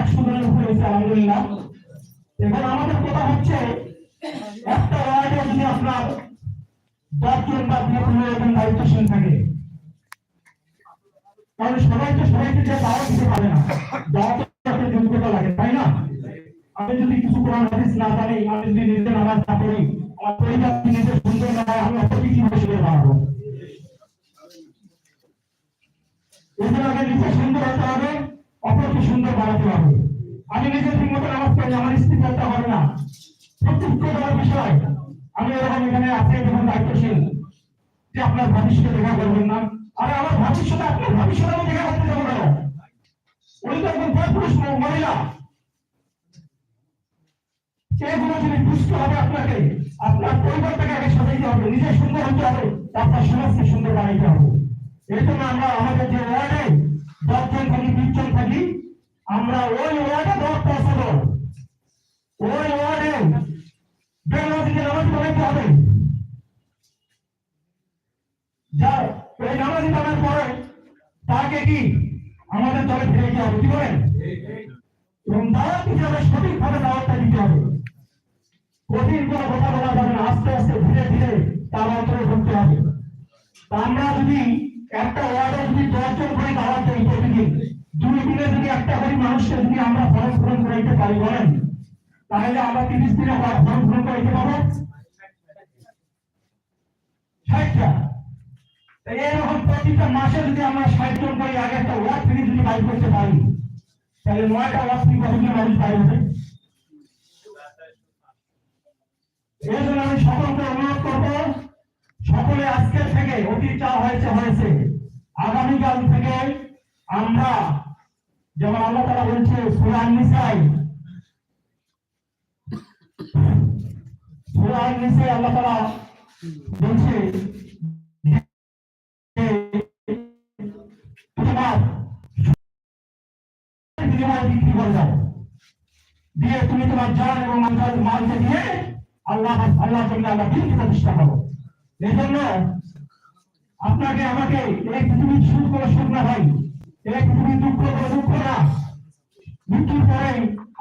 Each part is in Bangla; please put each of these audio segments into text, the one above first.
একশো আমাদের একটা থাকে, তাহলে সবাই পারে না লাগে, তাই না? আমি যদি কিছু কোরআন হাদিস না জানি, আমি যদি নিজে নামাজ না পড়ি, আমার পরিবার নিজে সুন্দর না হয় আমি অপরকে কীভাবে আগে নিজে সুন্দর হতে হবে, অপরকে সুন্দর বানাতে হবে। আমি নিজে ঠিক মতো নামাজ পড়ি, আমার স্ত্রী পড়তে হবে না। বড় বিষয়, আমি এরকম এখানে যখন দায়িত্বশীল, যে আপনার ভবিষ্যতে দেখা করবেন না। আমার ভবিষ্যতে, আপনার ভবিষ্যতে আমি দেখা করতে যাব কেন? উনি তো একজন পুরুষ মহিলা। এগুলো যদি বুঝতে হবে আপনাকে? আপনার পরিবারটাকে আগে সাজাইতে হবে, নিজে সুন্দর হতে হবে আপনার সমাজকে সুন্দর বানাইতে হবে। এই জন্য আমরা আমাদের যে ওয়ার্ডে আমরা ওই ওয়ার্ডে দশ পৌঁছাবো ওই ওয়ার্ডে বেনামাজিকে নামাজ পড়াইতে হবে? যা ওই নামাজি তাকে কি আমাদের দলে যেতে হবে? কি বলেন? এবং সঠিকভাবে দাওয়াতটা দিতে হবে। কঠিন কোনো কথা বলা যাবে না। আস্তে আস্তে ধীরে ধীরে তার অন্তরে ঢুকতে হবে। আমরা যদি একটা ওয়ার্ডে যদি দশজন করে দাওয়াত দিই প্রতিদিন দুই দিনে যদি একটা করে মানুষকে যদি আমরা ফরম করাইতে বলেন। তাহলে আমরা তিরিশ দিনে ফরম পূরণ করাইতে পারব ষাটটা। এরকম প্রতিটা মাসে যদি আমরা ষাট জন করে, আগে একটা ওয়ার্ড যদি করতে পারি, তাহলে নয়টা ওয়ার্ড এই জন্য আমি সকলকে অনুরোধ করব, সকলে আজকের থেকে অতীত যা হয়েছে হয়েছে। আগামীকাল থেকে আমরা, যেমন আল্লাহ তারা বলছে সুরান নিসাই সুরান নিসাই আল্লাহ তারা বলছে দিয়ে তুমি তোমার জান এবং মাল মালকে দিয়ে আল্লাহ আল্লাহ জন্য আল্লাহ দিনকে প্রতিষ্ঠা করো এই জন্য আপনাকে, আমাকে, এই পৃথিবী সুখ করে সুখ না হয় এই পৃথিবী দুঃখ করে দুঃখ না। মৃত্যুর পরে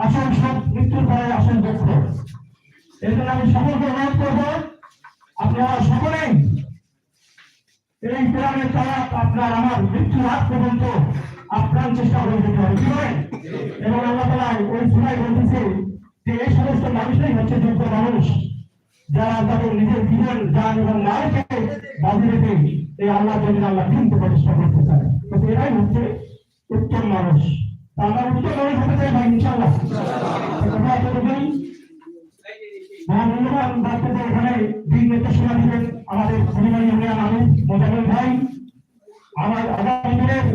আসল সুখ, মৃত্যুর পরে আসল দুঃখ। এই জন্য আমি সকলকে অনুরোধ করব, আপনারা সকলেই এই কোরআনের তারা আপনার আমার মৃত্যুর আগ পর্যন্ত আপ্রাণ চেষ্টা করে যেতে হবে। কি বলেন? এবং আল্লাহ তালা ওই সুরাই বলতেছে যে এই সমস্ত মানুষই হচ্ছে যোগ্য মানুষ, যারা তাদের নিজের জীবন, যান এবং মালকে বাজি রেখে এই আল্লাহ জমিন আল্লাহ দিনকে প্রতিষ্ঠা করতে চায়। তো এরাই হচ্ছে উত্তম মানুষ। আমরা উত্তম মানুষ হতে চাই ভাই ইনশাল্লাহ কথা মহামূল্যবান বক্তব্য এখানে দিন নির্দেশনা দিবেন আমাদের পরিবার ইউনিয়ন আমি ভাই, আমার আগামী দিনের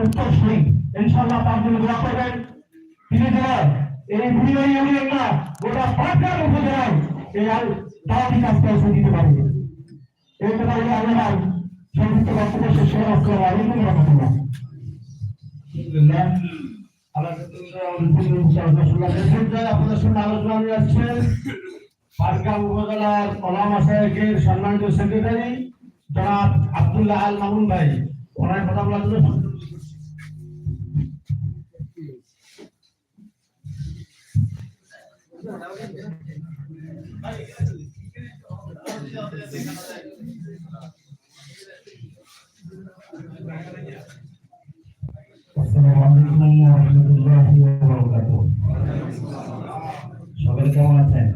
উত্তর শুনি ইনশাল্লাহ তার জন্য এই পরিবার ইউনিয়ন না গোটা উপজেলায় এই দাওয়াতি কাজ পৌঁছে দিতে পারবে এই আপনাদের সঙ্গে আলোচনা আসছেন পাটগ্রাম উপজেলার কলাম আশায়কের সম্মানিত সেক্রেটারি, জনাব আব্দুল্লাহ আল মামুন ভাই। ওনার কথা বলার জন্য আসসালামু সকলে কেমন আছেন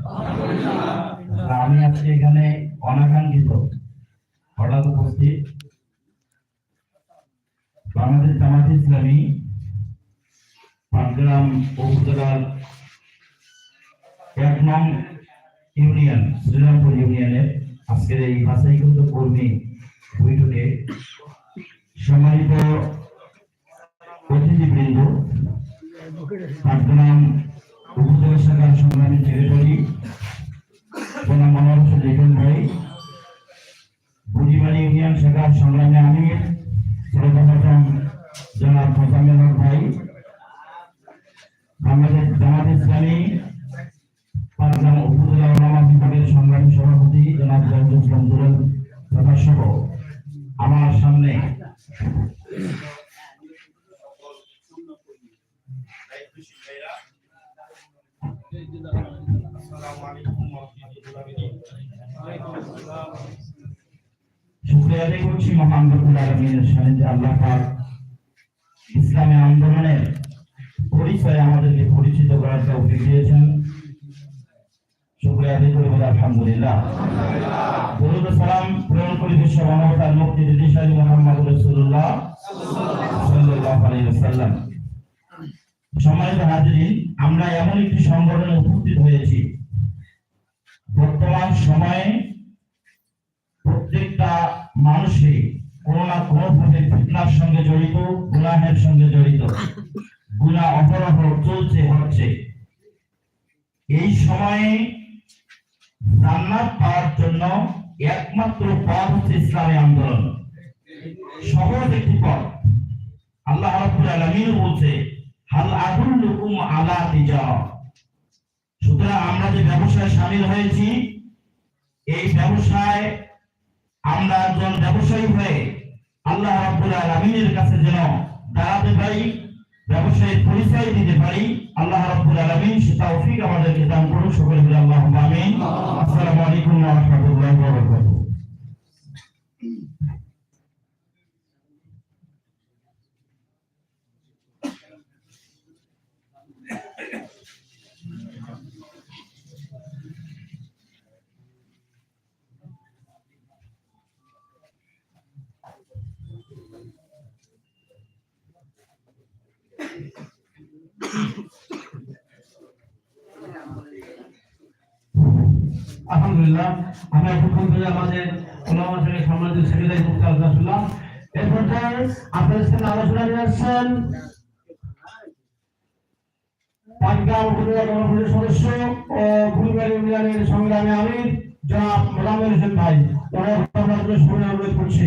আমি আজকে এখানে অনাকাঙ্ক্ষিত হঠাৎ উপস্থিত বাংলাদেশ জামাত ইসলামী পাটগ্রাম উপজেলার এক নং ইউনিয়ন শ্রীরামপুর ইউনিয়নের আজকের এই বাছাইকৃত কর্মী বৈঠকে সম্মানিত অতিথিবৃন্দ পাটগ্রাম উপজেলা শাখার সংগ্রামী সেক্রেটারি মনোহর লিটন ভাই বুঝিবাড়ি ইউনিয়ন শাখার সংগ্রামী আমির, সর্বপ্রথম জনাব মোজাম্মেল হক ভাই, বাংলাদেশ জামাত ইসলামী পাটগ্রাম উপজেলা সংগ্রামী সভাপতি জনাব আলামিনের সান্নিধ্যে আল্লাহ পাক ইসলামী আন্দোলনের পরিচয় আমাদেরকে পরিচিত করার তৌফিক দিয়েছেন। আমরা এমন একটি সংগঠনে উপস্থিত হয়েছি। বর্তমান সময়ে প্রত্যেকটা মানুষই কোনো না ভাবে ফিতনার সঙ্গে জড়িত গুনাহের সঙ্গে জড়িত। গুনাহ অপরাধ চলছে, হচ্ছে। এই সময়ে জান্নাত পাওয়ার জন্য একমাত্র পথ হচ্ছে ইসলামী আন্দোলন। সহজ একটি পথ। আল্লাহ রাব্বুল আলামিন বলছে, হাল আদুল্লুকুম আলা তিজারা। সুতরাং আমরা যে ব্যবসায় সামিল হয়েছি, এই ব্যবসায় আমরা একজন ব্যবসায়ী হয়ে আল্লাহ রাব্বুল আলামিনের কাছে যেন দাঁড়াতে পারি ব্যবসায়ের পরিচয় দিতে পারি আল্লাহ রাব্বুল আলামিন সে তৌফিক আমাদেরকে দান করুন সকলে আল্লাহ। আমিন আসসালামু আলাইকুম ওয়া রাহমাতুল্লাহি ওয়া বারাকাতুহু আলহামদুলিল্লাহ, আমরা ধরে আমাদের ওলামা সম্মানিত সেক্রেটারি মুক্তি আলোচনা শুনলাম আপনাদের সাথে আলোচনা নিয়ে আসছেন সদস্য ও সংগ্রামী আমির জনাব মোজাম্মেল হোসেন ভাই। ওনার আপনাদের শুনে অনুরোধ করছি।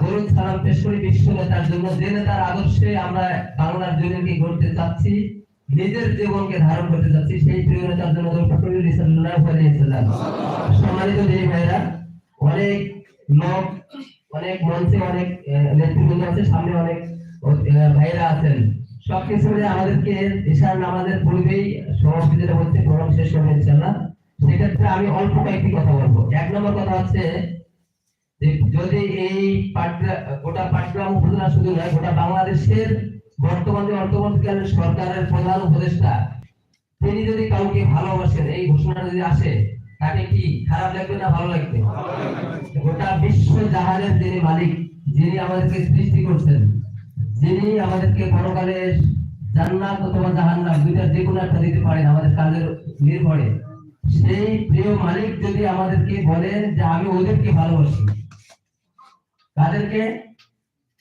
বিশ্ব নেতার জন্য যে নেতার আদর্শে আমরা বাংলার জমিনকে গড়তে চাচ্ছি, নিজের জীবনকে ধারণ করতে চাচ্ছি, সেই প্রিয় জন্য করি সম্মানিত দিনী ভাইরা অনেক লোক, অনেক মঞ্চে অনেক নেতৃবৃন্দ আছে, সামনে অনেক ভাইরা আছেন। সবকিছু মিলে আমাদেরকে ঈশার নামাজের পূর্বেই সমাপ্তি যেটা হচ্ছে প্রোগ্রাম শেষ হবে, ইনশাআল্লাহ। সেক্ষেত্রে আমি অল্প কয়েকটি কথা বলব। এক নম্বর কথা হচ্ছে যদি এই গোটা পাটগ্রাম উপজেলা শুধু নয়, গোটা বাংলাদেশের বর্তমান যে অন্তর্বর্তীকালীন সরকারের প্রধান উপদেষ্টা, তিনি যদি কাউকে ভালোবাসেন, এই ঘোষণা যদি আসে, তাকে কি খারাপ লাগবে না ভালো লাগবে? গোটা বিশ্ব জাহানের যিনি মালিক, যিনি আমাদেরকে সৃষ্টি করছেন, যিনি আমাদেরকে পরকালে জান্নাত অথবা জাহান্নাম দুইটা যে কোনো একটা দিতে পারেন, আমাদের কাজের নির্ভরে, সেই প্রিয় মালিক যদি আমাদেরকে বলেন যে আমি ওদেরকে ভালোবাসি তাদেরকে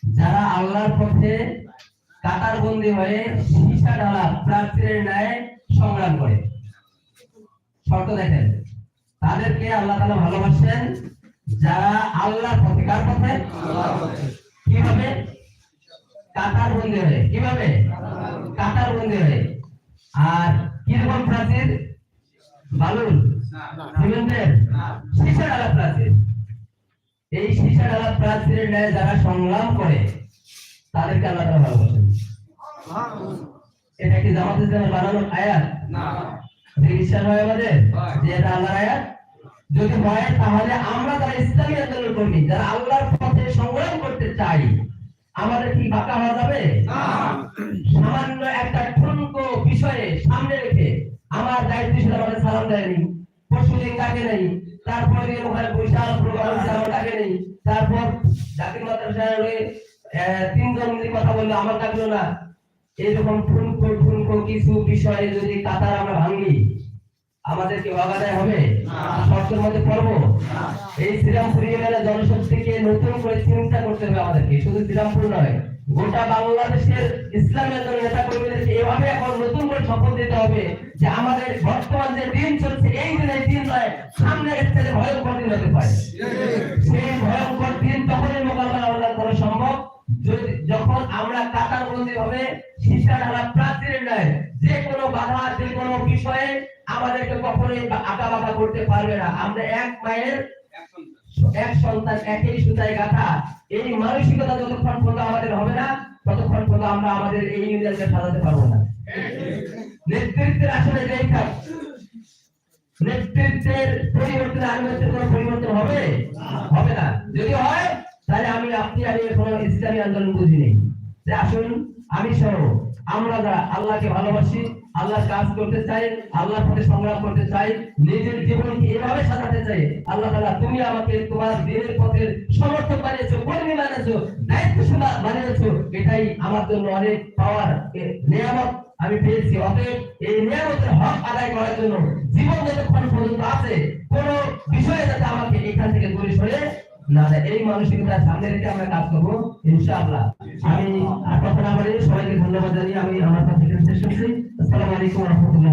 যারা আল্লাহর পথে কাতার বন্দি হয়ে সীসা ঢালা প্রাচীরের ন্যায় সংগ্রাম করে। শর্ত দেখেন তাদেরকে আল্লাহ তাআলা ভালোবাসেন যারা আল্লাহর পথে কার পথে? কীভাবে? কাতার বন্দি হয়ে। কীভাবে? কাতার বন্দি হয়ে। আর কীরকম প্রাচীর? বালুন। সিমেন্টের সীসা ঢালা প্রাচীর। এই ঢালা প্রাচীরের ন্যায় যারা সংগ্রাম করে তাদেরকে আল্লাহ ভালোবাসেন এটা কি জামাত ইসলামের বানানো আয়াত? এটা বিশ্বাস হয় আমাদের? যে এটা আল্লাহর আয়াত? যদি হয় তাহলে আমরা যারা ইসলামী আন্দোলন কর্মী যারা আল্লাহর পথে সংগ্রাম করতে চাই আমাদের কি বাঁকা হওয়া যাবে? সামান্য একটা ঠুনকো বিষয়ে সামনে রেখে আমার দায়িত্ব ছিল আমাদের সালাম দেয়নি পরশুদিন ডাকে নেই তারপরে ওখানে বৈশাখ প্রোগ্রাম ডাকে আহ, তিনজন মিলে কথা বলল আমার ডাকলো না। এরকম ঠুনকো ঠুনকো কিছু বিষয়ে যদি কাতার আমরা ভাঙি আমাদেরকে বাগাদায় হবে? শর্তের মধ্যে পড়ব? এই শ্রীরামপুর ইউনিয়নের জনশক্তিকে নতুন করে চিন্তা করতে হবে আমাদেরকে। শুধু শ্রীরামপুর নয় গোটা বাংলাদেশের ইসলামী আন্দোলন নেতা কর্মীদেরকে এভাবে এখন নতুন করে শপথ দিতে হবে যে আমাদের বর্তমান যে দিন চলছে এই দিন দিন নয় সামনে এর থেকে ভয়ঙ্কর দিন হতে পারে। কখনোই আঁকা বাঁকা করতে পারবে না। আমরা এক মায়ের এক সন্তান, একই সুতায় গাথা। এই মানসিকতা যতক্ষণ পর্যন্ত আমাদের হবে না, ততক্ষণ পর্যন্ত আমরা আমাদের এই ইউনিয়নকে সাজাতে পারব না। নেতৃত্বের আসলে থাক নেতৃত্বের পরিবর্তন আনুগত্যের কোনো পরিবর্তন হবে? হবে না। যদি হয়, তাহলে আমি আপনি আমি কোনো ইসলামী আন্দোলন বুঝিনি। যে আসুন, আমি সহ আমরা যারা আল্লাহকে ভালোবাসি আল্লাহর কাজ করতে চাই, আল্লাহর পথে সংগ্রাম করতে চাই, নিজের জীবনকে এভাবে সাজাতে চাই। আল্লাহ তাআলা, তুমি আমাকে তোমার দিনের পথের সমর্থক বানিয়েছো, কর্মী বানিয়েছো দায়িত্বশীল বানিয়েছো। এটাই আমার জন্য অনেক পাওয়ার নিয়ামত আমি পেয়েছি। অতএব এই নিয়ামতের হক আদায় করার জন্য জীবন যতক্ষণ পর্যন্ত আছে, কোন বিষয়ে যাতে আমাকে না এই মানসিকতা সামনে রেখে আমরা কাজ করব, ইনশাআল্লাহ। আমি আর কথা না বলে সবাইকে ধন্যবাদ জানিয়ে আমি আমার কাছে শেষ করছি। আসসালামু আলাইকুম রহমতুল্লাহ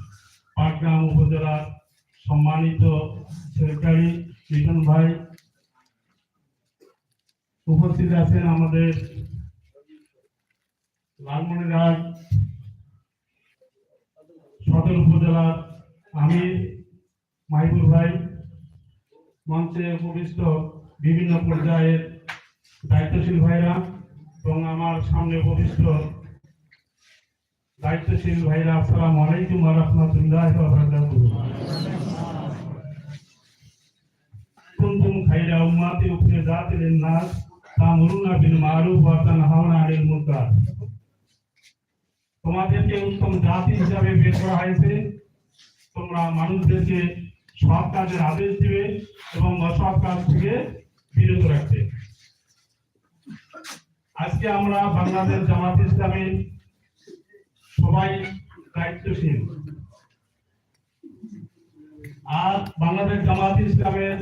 পাটগ্রাম উপজেলার সম্মানিত সেক্রেটারি মিশন ভাই। উপস্থিত আছেন আমাদের লালমনিরহাট সদর উপজেলার আমির মাহিবুর ভাই। মঞ্চে উপবিষ্ট বিভিন্ন পর্যায়ের দায়িত্বশীল ভাইরা এবং আমার সামনে উপবিষ্ট দায়িত্বশীল ভাইরা, আসসালামু আলাইকুম রাহমাতুল্লাহি কুনতুম খাইরা উম্মাতি উখরিজাত লিন-নাস তা'মুরুনা বিল মা'রুফ ওয়া তানহাউনা 'আনিল মুনকার। তোমাদেরকে উত্তম জাতি হিসাবে বের করা হয়েছে। তোমরা মানুষদেরকে সৎ কাজের আদেশ দিবে এবং অসৎ কাজ থেকে বিরত রাখবে। আজকে আমরা বাংলাদেশ জামাত ইসলামী সবাই দায়িত্বশীল। আর বাংলাদেশ জামাত ইসলামের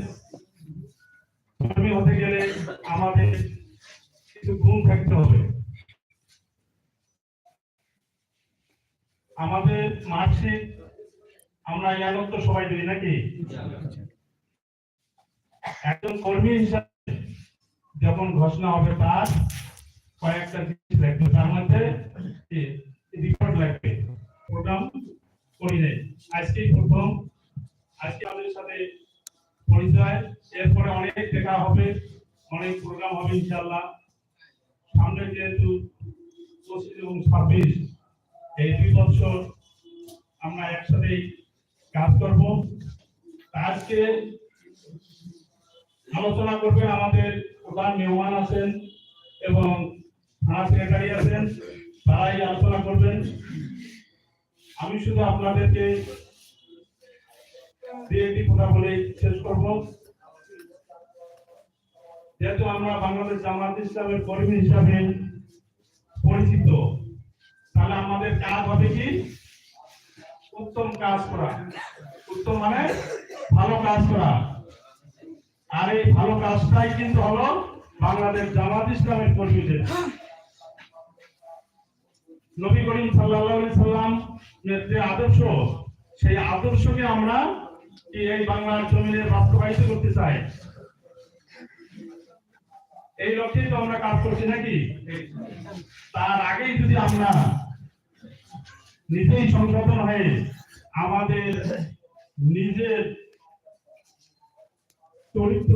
হতে গেলে আমাদের কিছু গুণ থাকতে হবে। আমাদের মার্কশিট আমরা ইয়ানত সবাই দিই নাকি? একজন কর্মী হিসাবে যখন ঘোষণা হবে তার কয়েকটা জিনিস লাগবে। তার মধ্যে রিপোর্ট লাগবে। প্রোগ্রাম করি নাই। আজকেই প্রথম। আজকে আমাদের সাথে পরিচয়। এরপরে অনেক দেখা হবে। অনেক প্রোগ্রাম হবে ইনশাল্লাহ সামনে যেহেতু পঁচিশ এবং ছাব্বিশ, এই দুই বছর আমরা একসাথেই কাজ করব। আজকে আলোচনা করবেন আমাদের প্রধান মেহমান আছেন এবং থানা সেক্রেটারি আছেন। তারাই আলোচনা করবেন। আমি শুধু আপনাদেরকে কথা বলে শেষ করব। যেহেতু আমরা বাংলাদেশ জামাত ইসলামের কর্মী হিসাবে পরিচিত, তাহলে আমাদের কাজ হবে কি? উত্তম কাজ করা। উত্তম মানে ভালো কাজ করা। আর এই ভালো কাজটাই কিন্তু হলো বাংলাদেশ জামাত ইসলামের কর্মীদের। নবী করিম সাল্লাম যে আদর্শ, সেই আদর্শকে আমরা এই বাংলার জমিনে বাস্তবায়িত করতে চাই? এই লক্ষ্যেই তো আমরা কাজ করছি নাকি? তার আগেই যদি আমরা নিজেই সংশোধন হয়ে আমাদের নিজের চরিত্র